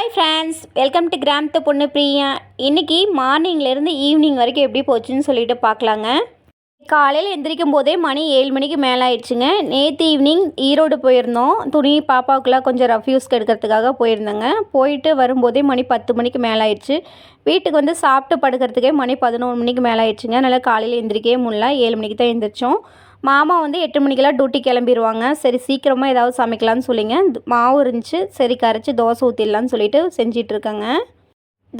Hi friends welcome to கிராமத்து பொண்ணு பிரியா இன்றைக்கி மார்னிங்லேருந்து ஈவினிங் வரைக்கும் எப்படி போச்சுன்னு சொல்லிட்டு பார்க்கலாங்க. காலையில் எந்திரிக்கும் போதே மணி ஏழு மணிக்கு மேலே ஆயிடுச்சுங்க. நேற்று ஈவினிங் ஈரோடு போயிருந்தோம். துணி பாப்பாவுக்குலாம் கொஞ்சம் ரஃப்யூஸ்க்கு எடுக்கிறதுக்காக போயிருந்தேங்க. போயிட்டு வரும்போதே மணி பத்து மணிக்கு மேலே ஆயிடுச்சு. வீட்டுக்கு வந்து சாப்பிட்டு படுக்கிறதுக்கே மணி பதினோரு மணிக்கு மேலே ஆயிடுச்சுங்க. அதனால் காலையில் எந்திரிக்கவே முடியல. ஏழு மணிக்கு தான் எழுந்திரிச்சோம் மாமா வந்து எட்டு மணிக்கெல்லாம் டியூட்டி கிளம்பிடுவாங்க சரி சீக்கிரமாக ஏதாவது சமைக்கலாம்னு சொல்லிங்க. மாவு இருந்துச்சு சரி கரைச்சி தோசை ஊற்றிடலான்னு சொல்லிட்டு செஞ்சிட்ருக்கேங்க.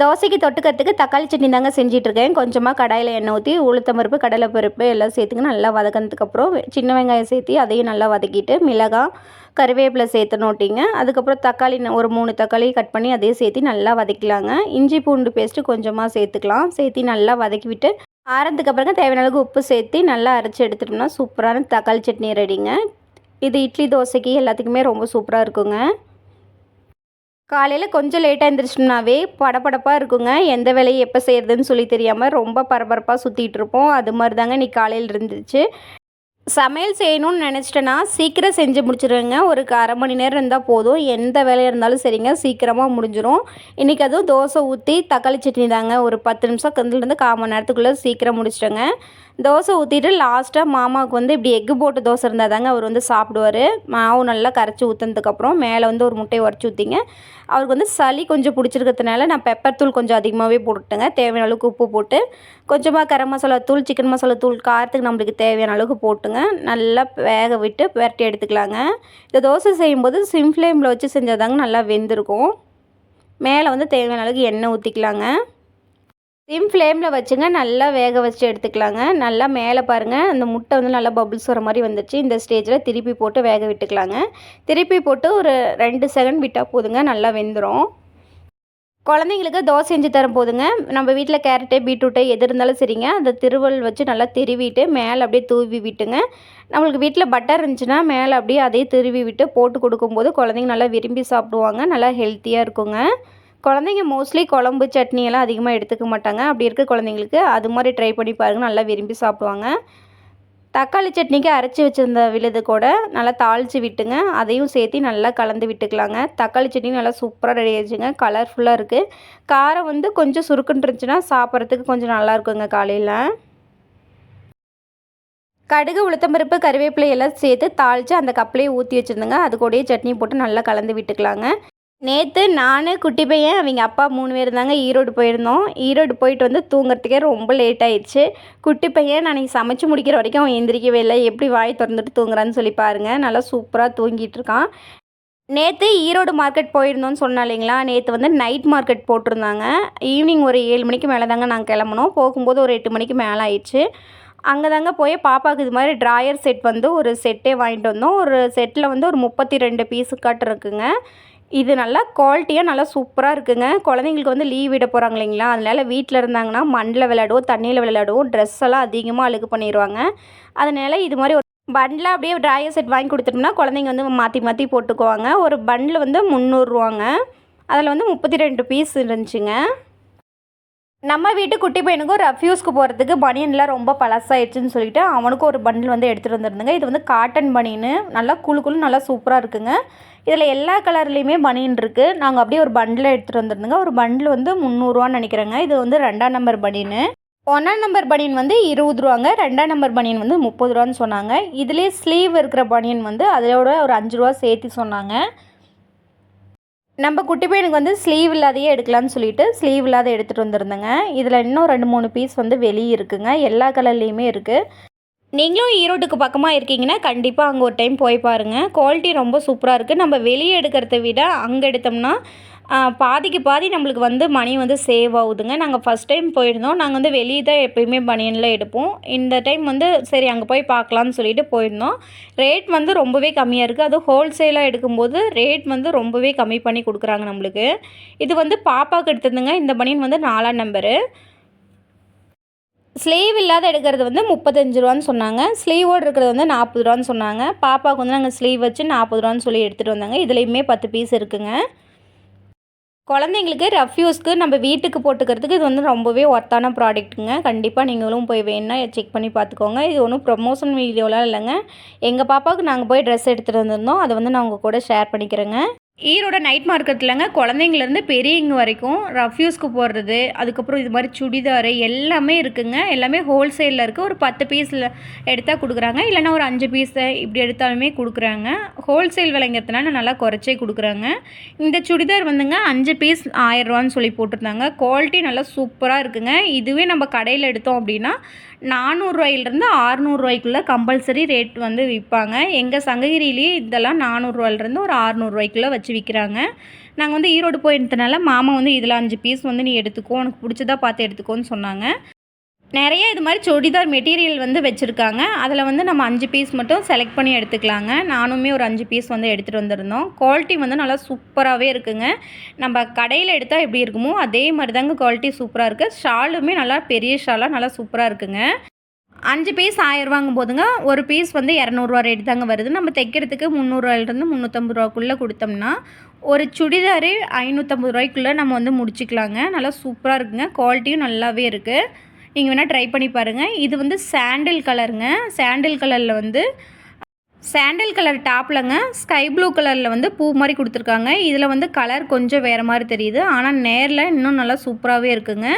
தோசைக்கு தொட்டுக்கிறதுக்கு தக்காளி சட்னி தாங்க செஞ்சிட்ருக்கேன். கொஞ்சமாக கடாயில் எண்ணெய் ஊற்றி உளுத்தம் பருப்பு கடலை பருப்பு எல்லாம் சேர்த்துங்க நல்லா வதக்கினதுக்கப்புறம் சின்ன வெங்காயம் சேர்த்து அதையும் நல்லா வதக்கிட்டு மிளகாய் கருவேப்பிலை சேர்த்தனோட்டிங்க அதுக்கப்புறம் தக்காளி ஒரு மூணு தக்காளி கட் பண்ணி அதையும் சேர்த்து நல்லா வதக்கலாங்க. இஞ்சி பூண்டு பேஸ்ட்டு கொஞ்சமாக சேர்த்துக்கலாம். சேர்த்து நல்லா வதக்கி விட்டு ஆறதுக்கு அப்புறம் தேவையான அளவுக்கு உப்பு சேர்த்து நல்லா அரைச்சி எடுத்துட்டோம்னா சூப்பரான தக்காளி சட்னி ரெடிங்க. இது இட்லி தோசைக்கு எல்லாத்துக்குமே ரொம்ப சூப்பராக இருக்குங்க. காலையில் கொஞ்சம் லேட்டாக எழுந்திரிச்சோம்னாவே படபடப்பாக இருக்குங்க. எந்த வேலையை எப்போ செய்கிறதுன்னு சொல்லி தெரியாமல் ரொம்ப பரபரப்பாக சுற்றிட்டு இருப்போம். அது மாதிரி தாங்க இன்னைக்கு காலையில் இருந்துச்சு. சமையல் செய்யணும்னு நினச்சிட்டேன்னா சீக்கிரம் செஞ்சு முடிச்சிருவேங்க. ஒரு அரை மணி நேரம் இருந்தால் போதும். எந்த வேலையாக இருந்தாலும் சரிங்க. சீக்கிரமாக முடிஞ்சிடும் இன்றைக்கி அதுவும் தோசை ஊற்றி தக்காளி சட்னி தாங்க. ஒரு பத்து நிமிஷம் கந்துலேருந்து கால் மணி நேரத்துக்குள்ளே சீக்கிரம் முடிச்சிட்டேங்க. தோசை ஊற்றிட்டு லாஸ்ட்டாக மாமாவுக்கு வந்து இப்படி எக்கு போட்டு தோசை இருந்தால் தாங்க அவர் வந்து சாப்பிடுவார். மாவு நல்லா கரைச்சி ஊற்றினதுக்கப்புறம் மேலே வந்து ஒரு முட்டையை உடச்சி ஊற்றிங்க அவருக்கு வந்து சளி கொஞ்சம் பிடிச்சிருக்கிறதுனால நான் பெப்பர் தூள் கொஞ்சம் அதிகமாகவே போட்டுட்டேங்க. தேவையான அளவுக்கு உப்பு போட்டு கொஞ்சமாக கரம் மசாலா தூள் சிக்கன் மசாலா தூள் காரத்துக்கு நம்மளுக்கு தேவையான அளவுக்கு போட்டுங்க. நல்லா வேக விட்டு விரட்டி எடுத்துக்கலாங்க. இந்த தோசை செய்யும்போது சிம் ஃப்ளேமில் வச்சு செஞ்சால் தாங்க நல்லா வெந்திருக்கும். மேலே வந்து தேவையான அளவுக்கு எண்ணெய் ஊற்றிக்கலாங்க சிம் ஃப்ளேமில் வச்சுங்க நல்லா வேக வச்சு எடுத்துக்கலாங்க. நல்லா மேலே பாருங்கள் அந்த முட்டை வந்து நல்லா பபுள்ஸ் வர மாதிரி வந்துடுச்சு இந்த ஸ்டேஜில் திருப்பி போட்டு வேக விட்டுக்கலாங்க. திருப்பி போட்டு ஒரு ரெண்டு செகண்ட் விட்டால் போதுங்க நல்லா வெந்துடும் குழந்தைங்களுக்கு தோசை செஞ்சு தரும் போதுங்க. நம்ம வீட்டில் கேரட்டு பீட்ரூட்டு எது இருந்தாலும் சரிங்க. அந்த திருவல் வச்சு நல்லா திருவிட்டு மேலே அப்படியே தூவி விட்டுங்க. நம்மளுக்கு வீட்டில் பட்டர் இருந்துச்சுன்னா மேலே அப்படியே அதே திருவி விட்டு போட்டு கொடுக்கும்போது குழந்தைங்க நல்லா விரும்பி சாப்பிடுவாங்க. நல்லா ஹெல்த்தியாக இருக்குங்க. குழந்தைங்க மோஸ்ட்லி குழம்பு சட்னி எல்லாம் அதிகமாக எடுத்துக்க மாட்டாங்க. அப்படி இருக்க குழந்தைங்களுக்கு அது மாதிரி ட்ரை பண்ணி பாருங்கள் நல்லா விரும்பி சாப்பிடுவாங்க. தக்காளி சட்னிக்கு அரைச்சி வச்சிருந்த விழுது கூட நல்லா தாளித்து விட்டுங்க. அதையும் சேர்த்து நல்லா கலந்து விட்டுக்கலாங்க. தக்காளி சட்னி நல்லா சூப்பராக ரெடி ஆயிடுச்சுங்க. கலர்ஃபுல்லாக இருக்குது காரம் வந்து கொஞ்சம் சுருக்குன்னு இருந்துச்சுன்னா சாப்பிட்றதுக்கு கொஞ்சம் நல்லா இருக்குங்க காலையில். கடுகு உளுத்தம்பருப்பு கருவேப்பிலை எல்லாம் சேர்த்து தாளித்து அந்த கப்லேயே ஊற்றி வச்சுருந்தேங்க. அது கூடயே சட்னி போட்டு நல்லா கலந்து விட்டுக்கலாங்க. நேற்று நான் குட்டி பையன் அவங்க அப்பா மூணு பேர் தாங்க ஈரோடு போயிருந்தோம். ஈரோடு போயிட்டு வந்து தூங்குறதுக்கே ரொம்ப லேட் ஆயிடுச்சு. குட்டி பையன் நான் சமைச்சு முடிக்கிற வரைக்கும் அவன் எந்திரிக்கவே இல்லை. எப்படி வாய் திறந்துட்டு தூங்குறான்னு சொல்லி பாருங்கள் நல்லா சூப்பராக தூங்கிட்டு இருக்கான். நேற்று ஈரோடு மார்க்கெட் போயிருந்தோம்னு சொன்னா இல்லைங்களா? நேற்று வந்து நைட் மார்க்கெட் போட்டிருந்தாங்க. ஈவினிங் ஒரு ஏழு மணிக்கு மேலே தாங்க நாங்கள் கிளம்புனோம். போகும்போது ஒரு எட்டு மணிக்கு மேலே ஆயிடுச்சு. அங்கே தாங்க போய் பாப்பாவுக்கு இது மாதிரி ட்ராயர் செட் வந்து ஒரு செட்டே வாங்கிட்டு வந்தோம். ஒரு செட்டில் வந்து ஒரு முப்பத்தி ரெண்டு பீஸு கட் இருக்குங்க. இது நல்லா குவாலிட்டியாக நல்லா சூப்பராக இருக்குங்க. குழந்தைங்களுக்கு வந்து லீவ் விட போகிறாங்க இல்லைங்களா? அதனால் வீட்டில் இருந்தாங்கன்னா மண்ணில் விளையாடுவோம் தண்ணியில் விளையாடுவோம் ட்ரெஸ் எல்லாம் அதிகமாக அழுக்கு பண்ணிடுவாங்க அதனால் இது மாதிரி ஒரு பண்டில் அப்படியே ட்ராயர் செட் வாங்கி கொடுத்துட்டோம்னா குழந்தைங்க வந்து மாற்றி மாற்றி போட்டுக்குவாங்க. ஒரு பண்டில் வந்து முந்நூறுரூவாங்க அதில் வந்து முப்பத்தி ரெண்டு பீஸ் இருந்துச்சுங்க. நம்ம வீட்டு குட்டி பையனுக்கும் ரஃப்யூஸ்க்கு போகிறதுக்கு பனியன்லாம் ரொம்ப பழசாயிடுச்சுன்னு சொல்லிட்டு அவனுக்கும் ஒரு பண்டில் வந்து எடுத்துகிட்டு வந்துருந்துங்க. இது வந்து காட்டன் பனியனு நல்லா குளு குளு நல்லா சூப்பராக இருக்குங்க. இதில் எல்லா கலர்லேயுமே பனியன் இருக்குது நாங்கள் அப்படியே ஒரு பண்டில் எடுத்துகிட்டு வந்துருந்துங்க. ஒரு பண்டில் வந்து முந்நூறுரூவான்னு நினைக்கிறேங்க. இது வந்து ரெண்டாம் நம்பர் பனியனு ஒன்றாம் நம்பர் பனியன் வந்து இருபது ரூபாங்க. ரெண்டாம் நம்பர் பனியன் வந்து முப்பது ரூபான்னு சொன்னாங்க. இதுலேயே ஸ்லீவ் இருக்கிற பனியன் வந்து அதோட ஒரு அஞ்சு ரூபா சேர்த்து சொன்னாங்க. நம்ம குட்டி பையனுக்கு வந்து ஸ்லீவ் இல்லாதையே எடுக்கலாம்னு சொல்லிட்டு ஸ்லீவ் இல்லாத எடுத்துகிட்டு வந்திருந்தேங்க. இதில் இன்னும் ரெண்டு மூணு பீஸ் வந்து வெளியே இருக்குங்க. எல்லா கலர்லேயுமே இருக்குது நீங்களும் ஈரோட்டுக்கு பக்கமாக இருக்கீங்கன்னா கண்டிப்பாக அங்கே ஒரு டைம் போய் பாருங்கள் குவாலிட்டி ரொம்ப சூப்பராக இருக்குது நம்ம வெளியே எடுக்கிறத விட அங்கே எடுத்தோம்னா பாதிக்கு பாதி நம்மளுக்கு வந்து மணி வந்து சேவ் ஆகுதுங்க. நாங்கள் ஃபஸ்ட் டைம் போயிருந்தோம். நாங்கள் வந்து வெளியே தான் எப்பயுமே பனியனில் எடுப்போம். இந்த டைம் வந்து சரி அங்கே போய் பார்க்கலான்னு சொல்லிட்டு போயிருந்தோம். ரேட் வந்து ரொம்பவே கம்மியாக இருக்குது அதுவும் ஹோல்சேலாக எடுக்கும்போது ரேட் வந்து ரொம்பவே கம்மி பண்ணி கொடுக்குறாங்க நம்மளுக்கு. இது வந்து பாப்பாவுக்கு எடுத்ததுங்க இந்த பனியன் வந்து நாலாம் நம்பரு ஸ்லீவ் இல்லாத எடுக்கிறது வந்து முப்பத்தஞ்சு ரூபான்னு சொன்னாங்க. ஸ்லீவோடு இருக்கிறது வந்து நாற்பது ரூபான்னு சொன்னாங்க. பாப்பாவுக்கு வந்து நாங்கள் ஸ்லீவ் வச்சு நாற்பது ரூபான்னு சொல்லி எடுத்துகிட்டு வந்தாங்க. இதுலேயுமே பத்து பீஸ் இருக்குங்க. குழந்தைங்களுக்கு ரஃப்யூஸ்க்கு நம்ம வீட்டுக்கு போட்டுக்கிறதுக்கு இது வந்து ரொம்பவே ஒர்த்தான ப்ராடக்ட்டுங்க கண்டிப்பாக நீங்களும் போய் வேணும்னா செக் பண்ணி பார்த்துக்கோங்க. இது ஒன்றும் ப்ரொமோஷன் வீடியோலாம் இல்லைங்க. எங்கள் பாப்பாவுக்கு நாங்கள் போய் ட்ரெஸ் எடுத்துகிட்டு வந்திருந்தோம். அதை வந்து நான் உங்கள் கூட ஷேர் பண்ணிக்கிறேங்க. ஈரோட நைட் மார்க்கெட்லங்க குழந்தைங்கலேருந்து பெரியவங்க வரைக்கும் ரஃப்யூஸ்க்கு போடுறது அதுக்கப்புறம் இது மாதிரி சுடிதார் எல்லாமே இருக்குங்க. எல்லாமே ஹோல்சேலில் இருக்குது ஒரு பத்து பீஸில் எடுத்தால் கொடுக்குறாங்க. இல்லைன்னா ஒரு அஞ்சு பீஸை இப்படி எடுத்தாலுமே கொடுக்குறாங்க. ஹோல்சேல் விலைங்கிறதுனால நல்லா குறைச்சே கொடுக்குறாங்க. இந்த சுடிதார் வந்துங்க அஞ்சு பீஸ் ஆயிரரூவான்னு சொல்லி போட்டிருந்தாங்க. குவாலிட்டி நல்லா சூப்பராக இருக்குங்க. இதுவே நம்ம கடையில் எடுத்தோம் அப்படின்னா நானூறுரூவாயிலிருந்து ஆறுநூறுவாய்க்குள்ளே கம்பல்சரி ரேட் வந்து விற்பாங்க. எங்கள் சங்ககிரியிலேயே இதெல்லாம் நானூறுரூவாயிலிருந்து ஒரு ஆறுநூறுவாய்க்குள்ளே வச்சு விற்கிறாங்க நாங்கள் வந்து ஈரோடு போயிருந்தனால மாமா வந்து இதில் அஞ்சு பீஸ் வந்து நீ எடுத்துக்கோ உனக்கு பிடிச்சதா பார்த்து எடுத்துக்கோன்னு சொன்னாங்க. நிறைய இது மாதிரி சுடிதார் மெட்டீரியல் வந்து வச்சுருக்காங்க. அதில் வந்து நம்ம அஞ்சு பீஸ் மட்டும் செலக்ட் பண்ணி எடுத்துக்கலாங்க. நானுமே ஒரு அஞ்சு பீஸ் வந்து எடுத்துகிட்டு வந்திருந்தோம். குவாலிட்டி வந்து நல்லா சூப்பராகவே இருக்குங்க. நம்ம கடையில் எடுத்தால் எப்படி இருக்குமோ அதே மாதிரி தாங்க குவாலிட்டி சூப்பராக இருக்குது ஷாலுமே நல்லா பெரிய ஷாலாக நல்லா சூப்பராக இருக்குங்க. அஞ்சு பீஸ் ஆயிரரூவாங்கும் போதுங்க ஒரு பீஸ் வந்து இரநூறுவா ரேட் தாங்க வருது. நம்ம தைக்கிறதுக்கு முந்நூறுவாயிலிருந்து முந்நூற்றம்பது ரூபாக்குள்ளே கொடுத்தோம்னா ஒரு சுடிதாரு ஐநூற்றம்பது ரூபாய்க்குள்ளே நம்ம வந்து முடிச்சுக்கலாங்க. நல்லா சூப்பராக இருக்குங்க. குவாலிட்டியும் நல்லாவே இருக்குது நீங்கள் வேணால் ட்ரை பண்ணி பாருங்கள் இது வந்து சாண்டில் கலருங்க சாண்டில் கலரில் வந்து சாண்டில் கலர் டாப்லங்க ஸ்கை ப்ளூ கலரில் வந்து பூ மாதிரி கொடுத்துருக்காங்க. இதில் வந்து கலர் கொஞ்சம் வேறு மாதிரி தெரியுது. ஆனால் நேரில் இன்னும் நல்லா சூப்பராகவே இருக்குங்க.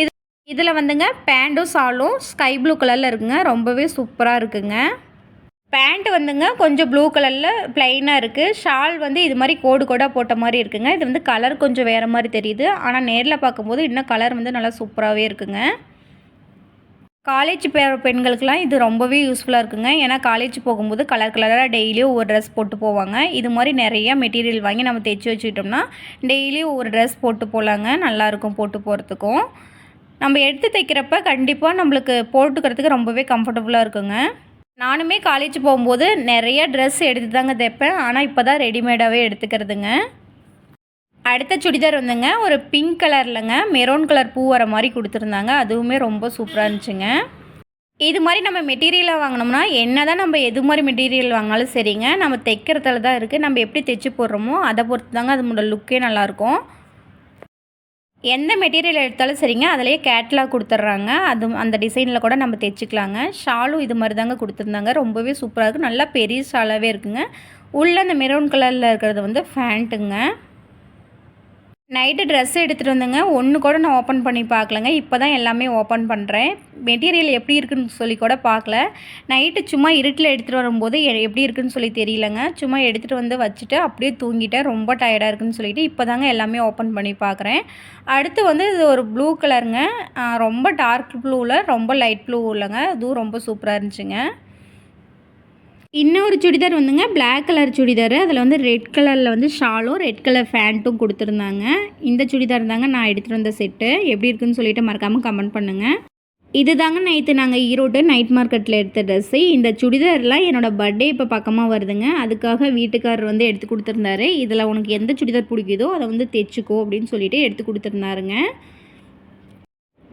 இது இதில் வந்துங்க பேண்ட்டும் சாலும் ஸ்கை ப்ளூ கலரில் இருக்குங்க ரொம்பவே சூப்பராக இருக்குங்க. பேண்ட் வந்துங்க கொஞ்சம் ப்ளூ கலரில் ப்ளைனாக இருக்குது ஷால் வந்து இது மாதிரி கோடு கோடாக போட்ட மாதிரி இருக்குங்க. இது வந்து கலர் கொஞ்சம் வேறு மாதிரி தெரியுது. ஆனால் நேரில் பார்க்கும்போது இன்னும் கலர் வந்து நல்லா சூப்பராகவே இருக்குங்க. காலேஜ் போகிற பெண்களுக்கெலாம் இது ரொம்பவே யூஸ்ஃபுல்லாக இருக்குங்க. ஏன்னா காலேஜ் போகும்போது கலர் கலராக டெய்லியும் ஒவ்வொரு ட்ரெஸ் போட்டு போவாங்க. இது மாதிரி நிறையா மெட்டீரியல் வாங்கி நம்ம தைச்சி வச்சுக்கிட்டோம்னா டெய்லியும் ஒவ்வொரு ட்ரெஸ் போட்டு போகலாங்க நல்லாயிருக்கும் போட்டு போகிறதுக்கும் நம்ம எடுத்து தைக்கிறப்ப கண்டிப்பாக நம்மளுக்கு போட்டுக்கிறதுக்கு ரொம்பவே கம்ஃபர்டபுளாக இருக்குங்க. நானுமே காலேஜ் போகும்போது நிறைய ட்ரெஸ் எடுத்து தாங்க தைப்பேன். ஆனால் இப்போ தான் ரெடிமேடாகவே எடுத்துக்கிறதுங்க. அடுத்த சுடிதார் வந்துங்க ஒரு பிங்க் கலர்லங்க மெரூன் கலர் பூ வர மாதிரி கொடுத்துருந்தாங்க. அதுவுமே ரொம்ப சூப்பராக இருந்துச்சுங்க. இது மாதிரி நம்ம மெட்டீரியலாக வாங்கினோம்னா என்ன தான் நம்ம எது மாதிரி மெட்டீரியல் வாங்கினாலும் சரிங்க. நம்ம தைக்கிறதுல தான் இருக்குது நம்ம எப்படி தைச்சி போடுறோமோ அதை பொறுத்து தாங்க அதனோட லுக்கே நல்லாயிருக்கும் எந்த மெட்டீரியல் எடுத்தாலும் சரிங்க. அதிலேயே கேட்லாக் கொடுத்துட்றாங்க. அது அந்த டிசைனில் கூட நம்ம தைச்சிக்கலாங்க. ஷாலும் இது மாதிரி தாங்க கொடுத்துருந்தாங்க. ரொம்பவே சூப்பராக இருக்குது நல்லா பெரிய ஷாலாகவே இருக்குங்க. உள்ளே அந்த மெரூன் கலரில் இருக்கிறது வந்து ஃபேண்ட்டுங்க நைட்டு ட்ரெஸ் எடுத்துகிட்டு வந்துங்க. ஒன்று கூட நான் ஓப்பன் பண்ணி பார்க்கலங்க. இப்போ தான் எல்லாமே ஓப்பன் பண்ணுறேன் மெட்டீரியல் எப்படி இருக்குன்னு சொல்லி கூட பார்க்கல. நைட்டு சும்மா இருட்டில் எடுத்துகிட்டு வரும்போது எப்படி இருக்குன்னு சொல்லி தெரியலங்க. சும்மா எடுத்துகிட்டு வந்து வச்சுட்டு அப்படியே தூங்கிட்டேன். ரொம்ப டயர்டாக இருக்குன்னு சொல்லிட்டு இப்போ தாங்க எல்லாமே ஓப்பன் பண்ணி பார்க்குறேன். அடுத்து வந்து இது ஒரு ப்ளூ கலருங்க ரொம்ப டார்க் ப்ளூவில் ரொம்ப லைட் ப்ளூ இல்லைங்க. அதுவும் ரொம்ப சூப்பராக இருந்துச்சுங்க. இன்னொரு சுடிதார் வந்துங்க பிளாக் கலர் சுடிதார். அதில் வந்து ரெட் கலரில் வந்து ஷாலும் ரெட் கலர் ஃபேண்ட்டும் கொடுத்துருந்தாங்க. இந்த சுடிதார் தாங்க நான் எடுத்துகிட்டு வந்த செட்டு எப்படி இருக்குன்னு சொல்லிட்டு மறக்காமல் கமெண்ட் பண்ணுங்கள் இது தாங்க நைட்டு நாங்கள் ஈரோடு நைட் மார்க்கெட்டில் எடுத்த ட்ரெஸ்ஸு இந்த சுடிதார்லாம் என்னோடய பர்த்டே இப்போ பக்கமாக வருதுங்க. அதுக்காக வீட்டுக்காரர் வந்து எடுத்து கொடுத்துருந்தாரு. இதில் உனக்கு எந்த சுடிதார் பிடிக்குதோ அதை வந்து தைச்சிக்கோ அப்படின்னு சொல்லிட்டு எடுத்து கொடுத்துருந்தாருங்க.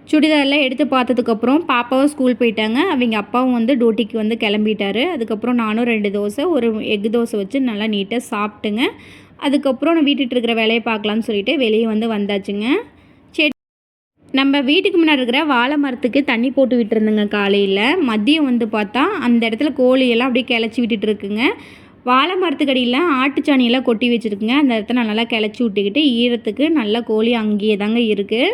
சுடிதாரெலாம் எடுத்து பார்த்ததுக்கப்புறம் பாப்பாவும் ஸ்கூல் போயிட்டாங்க. அவங்க அப்பாவும் வந்து டியூட்டிக்கு வந்து கிளம்பிட்டாரு. அதுக்கப்புறம் நானும் ரெண்டு தோசை ஒரு எக் தோசை வச்சு நல்லா நீட்டாக சாப்பிட்டுங்க. அதுக்கப்புறம் நான் வீட்டுட்டு இருக்கிற வேலையை பார்க்கலான்னு சொல்லிட்டு வெளியே வந்து வந்தாச்சுங்க. செடி நம்ம வீட்டுக்கு முன்னாடி இருக்கிற வாழை மரத்துக்கு தண்ணி போட்டு விட்டுருந்தேங்க காலையில். மதியம் வந்து பார்த்தா அந்த இடத்துல கோழியெல்லாம் அப்படியே கிளச்சி விட்டுட்டு இருக்குங்க. வாழை மரத்துக்கடியில் ஆட்டுச்சாணியெல்லாம் கொட்டி வச்சுருக்குங்க. அந்த இடத்துல நல்லா கிளச்சி விட்டுக்கிட்டு ஈரத்துக்கு நல்லா கோழி அங்கேயே தாங்க இருக்குது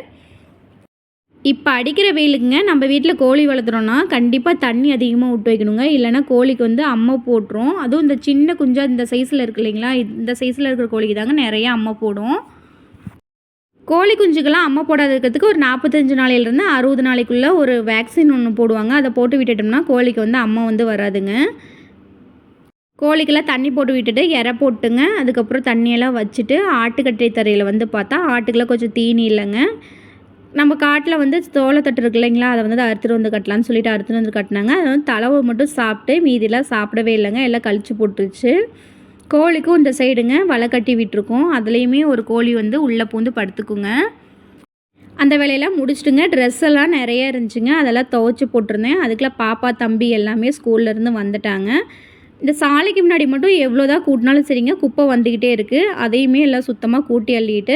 இப்போ அடிக்கிற வெயிலுக்குங்க நம்ம வீட்டில் கோழி வளர்த்துறோன்னா கண்டிப்பாக தண்ணி அதிகமாக விட்டு வைக்கணுங்க. இல்லைனா கோழிக்கு வந்து அம்மை போட்டுரும். அதுவும் இந்த சின்ன குஞ்சாக இந்த சைஸில் இருக்கு இல்லைங்களா? இந்த சைஸில் இருக்கிற கோழிக்கு தாங்க நிறைய அம்மை போடும். கோழி குஞ்சுக்கெல்லாம் அம்மை போடாத இருக்கிறதுக்கு ஒரு நாற்பத்தஞ்சு நாளையிலேருந்து அறுபது நாளைக்குள்ளே ஒரு வேக்சின் ஒன்று போடுவாங்க. அதை போட்டு விட்டுட்டோம்னா கோழிக்கு வந்து அம்மை வந்து வராதுங்க. கோழிக்கெல்லாம் தண்ணி போட்டு விட்டுட்டு இற போட்டுங்க. அதுக்கப்புறம் தண்ணியெல்லாம் வச்சுட்டு ஆட்டுக்கட்டை தரையில் வந்து பார்த்தா ஆட்டுக்கெல்லாம் கொஞ்சம் தீனி இல்லைங்க. நம்ம காட்டில் வந்து தோளத்தட்டு இருக்கு இல்லைங்களா? அதை வந்து அறுத்துட்டு வந்து கட்டலான்னு சொல்லிட்டு அறுத்துட்டு வந்து கட்டினாங்க. அதை வந்து தலைவை மட்டும் சாப்பிட்டு மீதிலாம் சாப்பிடவே இல்லைங்க. எல்லாம் கழிச்சு போட்டுருச்சு. கோழிக்கும் இந்த சைடுங்க வலை கட்டி விட்டுருக்கோம். அதுலேயுமே ஒரு கோழி வந்து உள்ளே பூந்து படுத்துக்குங்க. அந்த வேலையெல்லாம் முடிச்சுட்டுங்க. ட்ரெஸ் எல்லாம் நிறைய இருந்துச்சுங்க. அதெல்லாம் துவைச்சி போட்டிருந்தேன். அதுக்கெல்லாம் பாப்பா தம்பி எல்லாமே ஸ்கூல்லேருந்து வந்துட்டாங்க. இந்த சாலைக்கு முன்னாடி மட்டும் எவ்வளோதான் கூட்டினாலும் சரிங்க. குப்பை வந்துக்கிட்டே இருக்குது அதையுமே எல்லாம் சுத்தமாக கூட்டி அள்ளிட்டு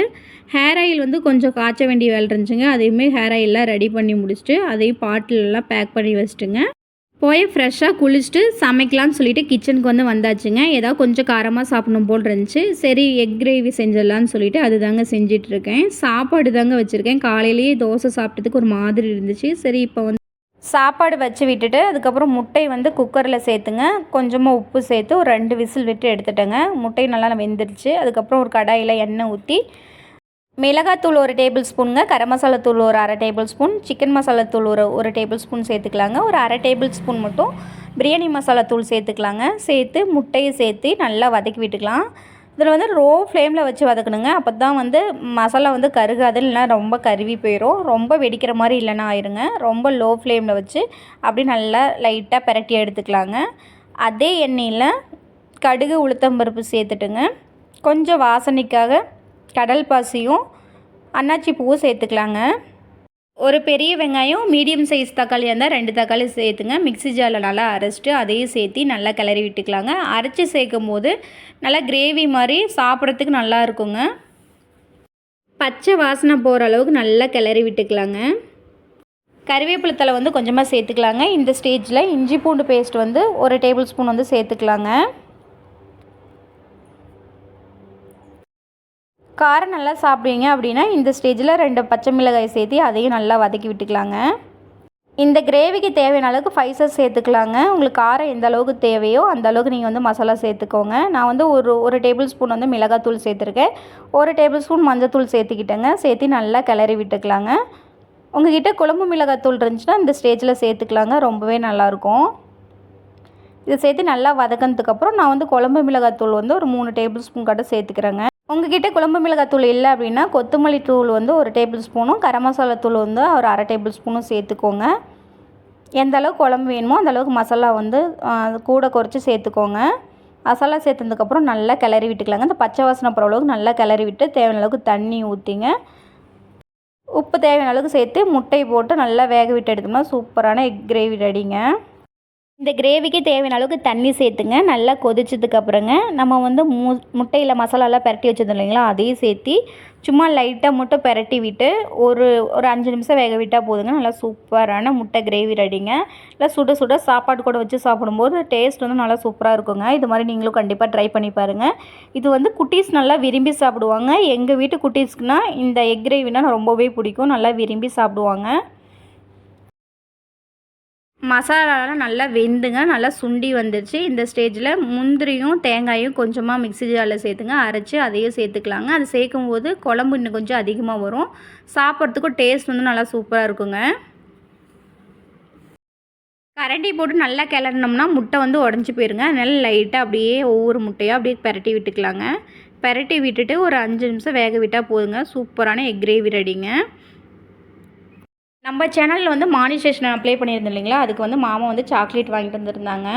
ஹேர் ஆயில் வந்து கொஞ்சம் காய்ச்ச வேண்டிய வேலை இருந்துச்சுங்க. அதையுமே ஹேர் ஆயிலெலாம் ரெடி பண்ணி முடிச்சுட்டு அதையும் பாட்டிலெலாம் பேக் பண்ணி வச்சுட்டுங்க. போய் ஃப்ரெஷ்ஷாக குளிச்சுட்டு சமைக்கலாம்னு சொல்லிட்டு கிச்சனுக்கு வந்து வந்தாச்சுங்க. ஏதாவது கொஞ்சம் காரமாக சாப்பிடணும் போல் இருந்துச்சு. சரி எக் கிரேவி செஞ்சிடலான்னு சொல்லிட்டு அது தாங்க செஞ்சிட்ருக்கேன் சாப்பாடு தாங்க வச்சுருக்கேன். காலையிலேயே தோசை சாப்பிட்டதுக்கு ஒரு மாதிரி இருந்துச்சு. சரி இப்போ வந்து சாப்பாடு வச்சு விட்டுட்டு அதுக்கப்புறம் முட்டை வந்து குக்கரில் சேர்த்துங்க. கொஞ்சமாக உப்பு சேர்த்து ஒரு ரெண்டு விசில் விட்டு எடுத்துட்டேங்க. முட்டை நல்லா வெந்துருச்சு. அதுக்கப்புறம் ஒரு கடாயில் எண்ணெய் ஊற்றி மிளகாத்தூள் ஒரு டேபிள் ஸ்பூனுங்க. கரம் மசாலா தூள் ஒரு அரை டேபிள் ஸ்பூன். சிக்கன் மசாலா தூள் ஒரு ஒரு டேபிள் ஸ்பூன் சேர்த்துக்கலாங்க. ஒரு அரை டேபிள் ஸ்பூன் மட்டும் பிரியாணி மசாலா தூள் சேர்த்துக்கலாங்க. சேர்த்து முட்டையை சேர்த்து நல்லா வதக்கி விட்டுக்கலாம். இதில் வந்து ரோ ஃப்ளேமில் வச்சு வதக்கணுங்க. அப்போ தான் வந்து மசாலா வந்து கருகாது இல்லைனா ரொம்ப கருவி போயிடும் ரொம்ப வெடிக்கிற மாதிரி இல்லைன்னா ஆயிருங்க. ரொம்ப லோ ஃப்ளேமில் வச்சு அப்படி நல்லா லைட்டாக பிரட்டி எடுத்துக்கலாங்க. அதே எண்ணெயில் கடுகு உளுத்தம்பருப்பு சேர்த்துட்டுங்க. கொஞ்சம் வாசனைக்காக கடல் பாசியும் அன்னாச்சி பூவும் சேர்த்துக்கலாங்க. ஒரு பெரிய வெங்காயம் மீடியம் சைஸ் தக்காளி இருந்தால் ரெண்டு தக்காளி சேர்த்துங்க. மிக்ஸி ஜாரில் நல்லா அரைச்சிட்டு அதையும் சேர்த்து நல்லா கிளறி விட்டுக்கலாங்க. அரைச்சி சேர்க்கும் போது நல்லா கிரேவி மாதிரி சாப்பிட்றதுக்கு நல்லா இருக்குங்க. பச்சை வாசனை போகிற அளவுக்கு நல்லா கிளறி விட்டுக்கலாங்க. கறிவேப்பிலை தலை வந்து கொஞ்சமாக சேர்த்துக்கலாங்க. இந்த ஸ்டேஜில் இஞ்சி பூண்டு பேஸ்ட் வந்து ஒரு டேபிள் ஸ்பூன் வந்து சேர்த்துக்கலாங்க. காரம் நல்லா சாப்பிடுவீங்க அப்படின்னா இந்த ஸ்டேஜில் ரெண்டு பச்சை மிளகாய் சேர்த்து அதையும் நல்லா வதக்கி விட்டுக்கலாங்க. இந்த கிரேவிக்கு தேவையான அளவுக்கு ஃபைசஸ் சேர்த்துக்கலாங்க. உங்களுக்கு காரம் எந்த அளவுக்கு தேவையோ அந்த அளவுக்கு நீங்கள் வந்து மசாலா சேர்த்துக்கோங்க. நான் வந்து ஒரு ஒரு டேபிள் ஸ்பூன் வந்து மிளகாத்தூள் சேர்த்துருக்கேன். ஒரு டேபிள் ஸ்பூன் மஞ்சத்தூள் சேர்த்துக்கிட்டேங்க. சேர்த்து நல்லா கிளறி விட்டுக்கலாங்க. உங்ககிட்ட குழம்பு மிளகாத்தூள் இருந்துச்சுன்னா இந்த ஸ்டேஜில் சேர்த்துக்கலாங்க. ரொம்பவே நல்லாயிருக்கும். இதை சேர்த்து நல்லா வதக்கினதுக்கப்புறம் நான் வந்து குழம்பு மிளகாத்தூள் வந்து ஒரு மூணு டேபிள் ஸ்பூன் கட்ட சேர்த்துக்கிறேங்க. உங்ககிட்ட குழம்பு மிளகாத்தூள் இல்லை அப்படின்னா கொத்தமல்லி தூள் வந்து ஒரு டேபிள் ஸ்பூனும் கரம் மசாலா தூள் வந்து ஒரு அரை டேபிள் ஸ்பூனும் சேர்த்துக்கோங்க. எந்த அளவுக்கு குழம்பு வேணுமோ அந்தளவுக்கு மசாலா வந்து கூட குறைச்சி சேர்த்துக்கோங்க. மசாலா சேர்த்ததுக்கப்புறம் நல்லா கிளறி விட்டுக்கலாங்க. இந்த பச்சை வாசனை போகிற அளவுக்கு நல்லா கிளறி விட்டு தேவையான அளவுக்கு தண்ணி ஊற்றிங்க உப்பு தேவையான அளவுக்கு சேர்த்து முட்டை போட்டு நல்லா வேக விட்டு எடுத்தோம்னா சூப்பரான எக் கிரேவி ரெடிங்க. இந்த கிரேவிக்கு தேவையான அளவுக்கு தண்ணி சேர்த்துங்க. நல்லா கொதிச்சதுக்கு அப்புறங்க நம்ம வந்து மு முட்டையில் மசாலாலாம் பரட்டி வச்சிருந்தோம் இல்லைங்களா? அதையும் சேர்த்து சும்மா லைட்டாக முட்டை பரட்டி விட்டு ஒரு ஒரு அஞ்சு நிமிஷம் வேக விட்டால் போதுங்க. நல்லா சூப்பரான முட்டை கிரேவி ரெடிங்க இல்லை சுட சுட சாப்பாடு கூட வச்சு சாப்பிடும்போது டேஸ்ட் வந்து நல்லா சூப்பராக இருக்குங்க. இது மாதிரி நீங்களும் கண்டிப்பாக ட்ரை பண்ணி பாருங்கள் இது வந்து குட்டீஸ் நல்லா விரும்பி சாப்பிடுவாங்க. எங்கள் வீட்டு குட்டீஸ்க்குனால் இந்த எக் கிரேவினால் ரொம்பவே பிடிக்கும். நல்லா விரும்பி சாப்பிடுவாங்க. மசாலாலாம் நல்லா வெந்துங்க நல்லா சுண்டி வந்துடுச்சு இந்த ஸ்டேஜில் முந்திரியும் தேங்காயும் கொஞ்சமாக மிக்ஸி ஜாரில் சேர்த்துங்க. அரைச்சி அதையும் சேர்த்துக்கலாங்க. அது சேர்க்கும் போது குழம்பு இன்னும் கொஞ்சம் அதிகமாக வரும். சாப்பிட்றதுக்கும் டேஸ்ட் வந்து நல்லா சூப்பராக இருக்குங்க. கரண்டி போட்டு நல்லா கிளறினோம்னா முட்டை வந்து உடஞ்சி போயிருங்க. அதனால் லைட்டாக அப்படியே ஒவ்வொரு முட்டையாக அப்படியே பரட்டி விட்டுக்கலாங்க. பரட்டி விட்டுட்டு ஒரு அஞ்சு நிமிஷம் வேக விட்டால் போதுங்க. சூப்பரான எக் கிரேவி ரெடிங்க நம்ம சேனலில் வந்து மானிசேஷன் அப்ளை பண்ணியிருந்தோம் இல்லைங்களா? அதுக்கு வந்து மாமா வந்து சாக்லேட் வாங்கிட்டு வந்திருந்தாங்க.